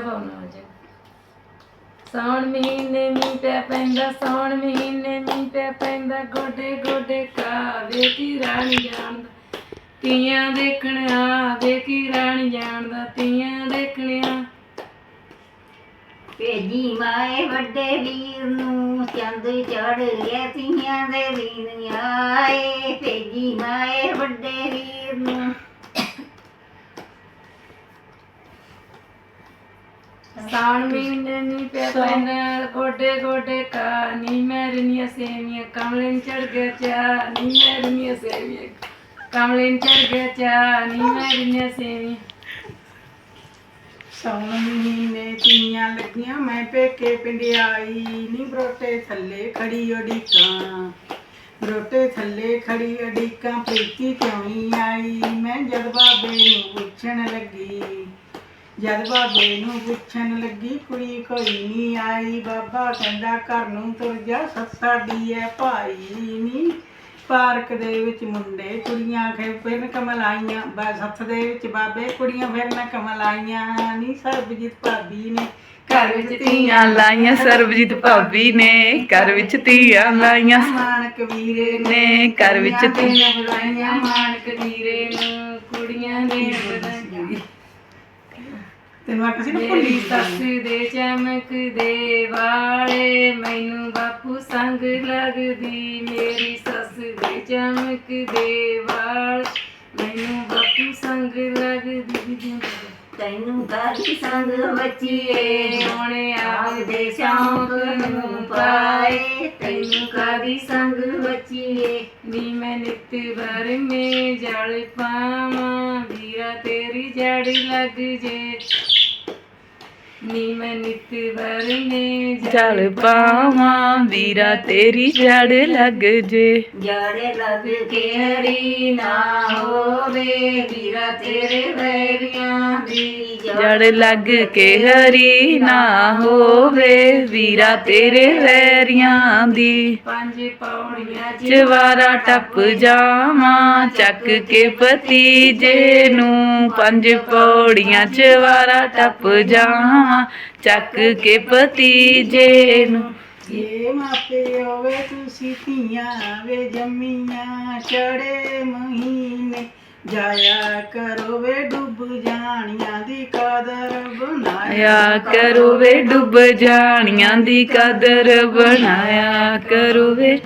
ਪਾਉਣਾ ਅੱਜ। ਸਾਉਣ ਮਹੀਨੇ ਮੀਂਹ ਪੈ ਪੈਂਦਾ, ਸਾਉਣ ਮਹੀਨੇ ਮੀਂਹ ਪੈ ਪੈਂਦਾ, ਗੋਡੇ ਗੋਡੇ ਕਾਵੇ ਕੀ ਰਾਣੀ ਜਾਣਦਾ? ਤੀਆਂ ਦੇਖਣ ਆਵੇ ਕੀ ਰਾਣੀ ਜਾਣਦਾ? ਤੀਆਂ ਦੇਖਣਿਆ ਭੇਜੀ ਮਾਏ ਵੱਡੇ ਵੀਰ ਨੂੰ, ਚੰਦ ਚੜ ਗਿਆ ਤੀਆਂ ਦੇ ਵੀਰ ਆਏ ਭੇਜੀ ਮਾਏ ਵੱਡੇ ਵੀਰ ਨੂੰ। ਸਾਉਣ ਮਹੀਨੇ ਮੀਂਹ ਪੈ ਪੈਂਦਾ ਗੋਡੇ ਗੋਡੇ ਕਾ ਨੀ ਮੈਰਨੀਆਂ ਸੇਵੀਆਂ ਕਮਲੇ ਨੂੰ ਚੜ ਗਿਆ ਚਾ ਨੀ ਮੈਰਨੀਆਂ ਸੇਵੀਆਂ। ਕਮਲੇ ਨੂੰ ਚੜ ਗਿਆ ਚਾ ਨੀ ਮੈਰਨੀਆਂ ਸੇਵੀਆਂ। ਸੌਣ ਮਹੀਨੇ ਤੀਆਂ ਲੱਗੀਆਂ ਮੈਂ ਪੇਕੇ ਪਿੰਡ ਆਈ ਨੀ ਬਰੋਟੇ ਥੱਲੇ ਖੜੀ ਅੜੀਕਾਂ ਬਰੋਟੇ ਥੱਲੇ ਖੜੀ ਅੜੀਕਾਂ ਪ੍ਰੀਤੀ ਕਿਉਂ ਨਹੀਂ ਆਈ? ਮੈਂ ਜਦ ਬਾਬੇ ਨੂੰ ਪੁੱਛਣ ਲੱਗੀ ਜਦ ਬਾਬੇ ਨੂੰ ਪੁੱਛਣ ਲੱਗੀ ਕੁੜੀ ਕੋਈ ਨਹੀਂ ਆਈ ਬਾਬਾ ਕਹਿੰਦਾ ਘਰ ਨੂੰ ਤੁਰ ਜਾ ਸੱਸ ਸਾਡੀ ਐ ਭਾਈ ਨੀ। ਪਾਰਕ ਦੇ ਵਿੱਚ ਮੁੰਡੇ ਕੁੜੀਆਂ ਖੇ ਫਿਰਨ ਕਮਲਾਈਆਂ ਬਸ ਹੱਥ ਦੇ ਵਿੱਚ ਬਾਬੇ ਕੁੜੀਆਂ ਫਿਰਨ ਕਮਲਾਈਆਂ ਨੀ। ਸਰਬਜੀਤ ਭਾਬੀ ਨੇ ਘਰ ਵਿੱਚ ਧੀਆਂ ਲਾਈਆਂ ਸਰਬਜੀਤ ਭਾਬੀ ਨੇ ਘਰ ਵਿੱਚ ਧੀਆਂ ਲਾਈਆਂ। ਮਾਨਕ ਵੀਰੇ ਨੇ ਘਰ ਵਿੱਚ ਧੀਆਂ ਨੇ ਬੁਲਾਈਆਂ ਮਾਨਕ ਵੀਰੇ ਨੂੰ ਕੁੜੀਆਂ ਨੇ ਤੈਨੂੰ ਆਖਿਆ ਸੀ ਨਾ ਮੇਰੀ ਭੁੱਲੀ ਸੱਸ ਦੇ ਚਮਕਦੇ ਵਾਲੇ ਮੈਨੂੰ ਬਾਪੂ ਸੰਗ ਲੱਗਦੀ ਮੇਰੀ ਸੱਸ ਦੇ ਚਮਕਦੇ ਵਾਲ ਮੈਨੂੰ ਬਾਪੂ ਸੰਗ ਲੱਗਦੀ। ਤੈਨੂੰ ਕਾਹਦੀ ਸੰਗ ਬੱਚੀਏ ਹੁਣ ਆਪਦੇ ਸ਼ੌਂਕ ਨੂੰ ਪਾਏ ਤੈਨੂੰ ਕਾਦੀ ਸੰਗ ਬੱਚੀਏ ਨੀ ਮੈਂ ਨਿਤ ਭਰ ਮੇ ਜਲ ਪਾਵਾਂ ਵੀਰਾ ਤੇਰੀ ਜੜ ਲੱਗ ਜੇ। ਨੀ ਮੈਂ ਨਿਤ ਭਰ ਮੇ ਜਲ ਪਾਵਾਂ ਵੀਰਾ ਤੇਰੀ ਜੜ ਲੱਗ ਜੇ। ਜੜੇ ਲੱਗ ਕੇ ਹਰੀ ਨਾ ਹੋਵੇ ਵੀਰਾ ਤੇਰੇ ਵੈਰੀਆਂ ਦੀ ਜੜ ਲੱਗ ਕੇ ਹਰੀ ਨਾ ਹੋਵੇ ਵੀਰਾ ਤੇਰੇ ਵੈਰੀਆਂ ਦੀ। ਪੰਜ ਪੌੜੀਆਂ ਚਵਾਰਾ ਟੱਪ ਜਾਵਾਂ ਚੱਕ ਕੇ ਭਤੀਜੇ ਨੂੰ। ਪੰਜ ਪੌੜੀਆਂ ਚਵਾਰਾ ਟੱਪ ਜਾਵਾਂ ਚੱਕ ਕੇ ਭਤੀਜੇ ਨੂੰ। ਜੇ ਮਾਪੇ ਹੋਵੇ ਤੁਸੀਂ ਧੀਆਂ ਵੇ ਜੰਮੀਆਂ ਚੜੇ ਮਹੀਨੇ। ਜਾਇਆ ਕਰੋ ਵੇ ਡੁੱਬ ਜਾਣੀਆਂ ਦੀ ਕਦਰ, ਬਣਾਇਆ ਕਰੋ ਵੇ ਡੁੱਬ ਜਾਣੀਆਂ ਦੀ ਕਦਰ, ਬਣਾਇਆ ਕਰੋ ਵੇ